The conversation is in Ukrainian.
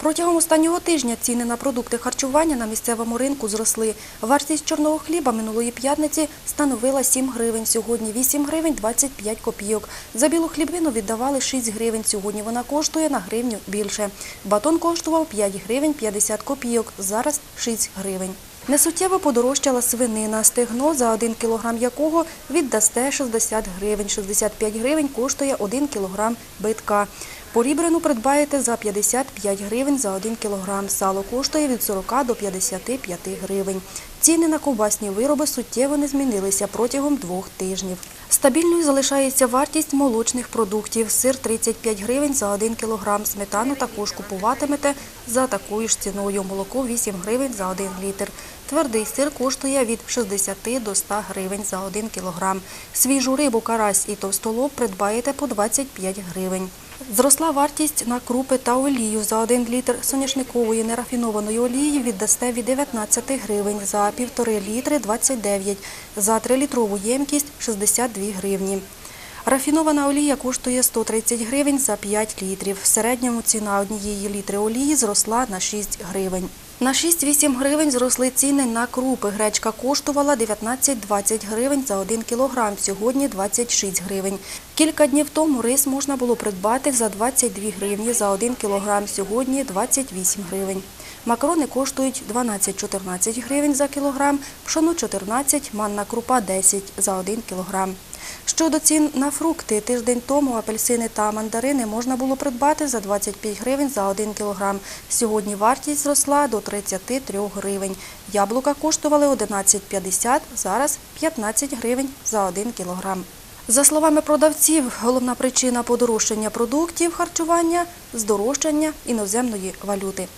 Протягом останнього тижня ціни на продукти харчування на місцевому ринку зросли. Вартість чорного хліба минулої п'ятниці становила 7 гривень, сьогодні 8 гривень 25 копійок. За білу хлібину віддавали 6 гривень, сьогодні вона коштує на гривню більше. Батон коштував 5 гривень 50 копійок, зараз 6 гривень. Несуттєво подорожчала свинина, стегно, за 1 кілограм якого віддасте 60 гривень. 65 гривень коштує 1 кілограм битка. Порібрину придбаєте за 55 гривень за 1 кілограм. Сало коштує від 40 до 55 гривень. Ціни на ковбасні вироби суттєво не змінилися протягом двох тижнів. Стабільною залишається вартість молочних продуктів. Сир 35 гривень за 1 кілограм. Сметану також купуватимете за такою ж ціною. Молоко 8 гривень за 1 літр. Твердий сир коштує від 60 до 100 гривень за 1 кілограм. Свіжу рибу, карась і товстолоб придбаєте по 25 гривень. Зросла вартість на крупи та олію. За один літр соняшникової нерафінованої олії віддасте від 19 гривень, за 1,5 літри – 29, за 3-літрову ємкість – 62 гривні. Рафінована олія коштує 130 гривень за 5 літрів. В середньому ціна однієї літри олії зросла на 6 гривень. На 6-8 гривень зросли ціни на крупи. Гречка коштувала 19-20 гривень за 1 кілограм, сьогодні 26 гривень. Кілька днів тому рис можна було придбати за 22 гривні за 1 кілограм, сьогодні 28 гривень. Макарони коштують 12-14 гривень за кілограм, пшоно 14, манна крупа 10 за 1 кілограм. Щодо цін на фрукти, тиждень тому апельсини та мандарини можна було придбати за 25 гривень за 1 кілограм. Сьогодні вартість зросла до 33 гривень. Яблука коштували 11,50, зараз 15 гривень за 1 кілограм. За словами продавців, головна причина подорожчання продуктів харчування – здорожчання іноземної валюти.